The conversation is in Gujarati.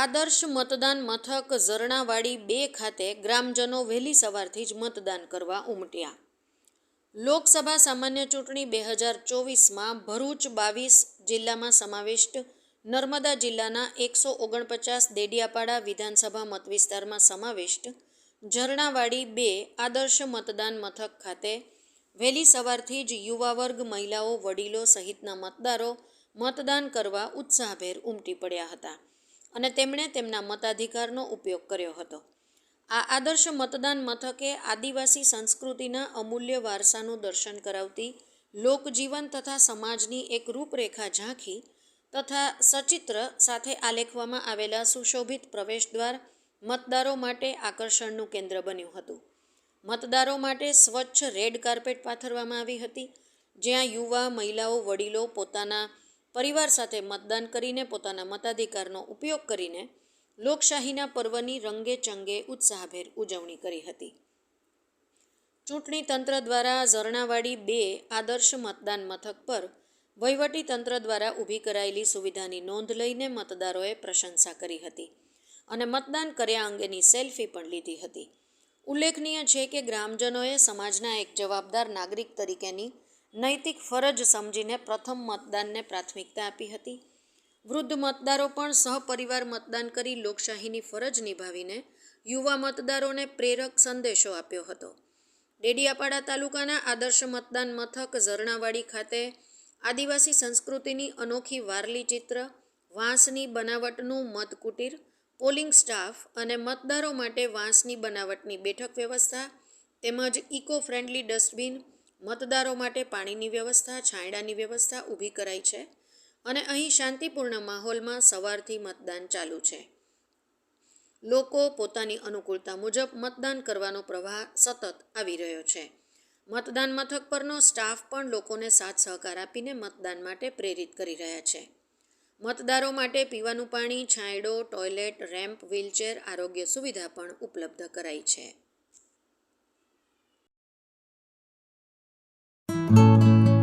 આદર્શ મતદાન મથક ઝરણાવાડી બે ખાતે ગ્રામજનો વહેલી સવારથી જ મતદાન કરવા ઉમટ્યા. લોકસભા સામાન્ય ચૂંટણી બે હજાર ચોવીસમાં ભરૂચ બાવીસ જિલ્લામાં સમાવિષ્ટ, નર્મદા જિલ્લાના એકસો ઓગણપચાસ દેડિયાપાડા વિધાનસભા મતવિસ્તારમાં સમાવિષ્ટ, ઝરણાવાડી બે આદર્શ મતદાન મથક ખાતે વહેલી સવારથી જ યુવા વર્ગ, મહિલાઓ, વડીલો સહિતના મતદારો મતદાન કરવા ઉત્સાહભેર ઉમટી પડ્યા હતા. અને તેમણે તેમના મતાધિકારનો ઉપયોગ કર્યો હતો. આ આદર્શ મતદાન મથકે આદિવાસી સંસ્કૃતિના અમૂલ્ય વારસાનું દર્શન કરાવતી, લોકજીવન તથા સમાજની એક રૂપરેખા ઝાંખી તથા સચિત્ર સાથે આલેખવામાં આવેલા સુશોભિત પ્રવેશદ્વાર મતદારો માટે આકર્ષણનું કેન્દ્ર બન્યું હતું. મતદારો માટે સ્વચ્છ રેડ કાર્પેટ પાથરવામાં આવી હતી, જ્યાં યુવા, મહિલાઓ, વડીલો પોતાના પરિવાર સાથે મતદાન કરીને પોતાના મતાધિકારનો ઉપયોગ કરીને લોકશાહીના પર્વની રંગે ચંગે ઉત્સાહભેર ઉજવણી કરી હતી. ચૂંટણી તંત્ર દ્વારા ઝરણાવાડી બે આદર્શ મતદાન મથક પર વહીવટી તંત્ર દ્વારા ઊભી કરાયેલી સુવિધાની નોંધ લઈને મતદારોએ પ્રશંસા કરી હતી અને મતદાન કર્યા અંગેની સેલ્ફી પણ લીધી હતી. ઉલ્લેખનીય છે કે ગ્રામજનોએ સમાજના એક જવાબદાર નાગરિક તરીકેની નૈતિક ફરજ સમજીને પ્રથમ મતદાનને પ્રાથમિકતા આપી હતી. વૃદ્ધ મતદારો પણ સહપરિવાર મતદાન કરી લોકશાહીની ફરજ નિભાવીને યુવા મતદારોને પ્રેરક સંદેશો આપ્યો હતો. ડેડિયાપાડા તાલુકાના આદર્શ મતદાન મથક ઝરણાવાડી ખાતે આદિવાસી સંસ્કૃતિની અનોખી વારલી ચિત્ર, વાંસની બનાવટનું મતકુટીર, પોલિંગ સ્ટાફ અને મતદારો માટે વાંસની બનાવટની બેઠક વ્યવસ્થા તેમજ ઇકો ફ્રેન્ડલી ડસ્ટબિન મતદારો માટે પાણીની વ્યવસ્થા, છાંયડાની વ્યવસ્થા ઊભી કરાઈ છે અને અહીં શાંતિપૂર્ણ માહોલમાં સવારથી મતદાન ચાલુ છે. લોકો પોતાની અનુકૂળતા મુજબ મતદાન કરવાનો પ્રવાહ સતત આવી રહ્યો છે. મતદાન મથક પરનો સ્ટાફ પણ લોકોને સાથ સહકાર આપીને મતદાન માટે પ્રેરિત કરી રહ્યા છે. મતદારો માટે પીવાનું પાણી, છાંયડો, ટોયલેટ, રેમ્પ, વ્હીલચેર આરોગ્ય સુવિધા પણ ઉપલબ્ધ કરાઈ છે. Música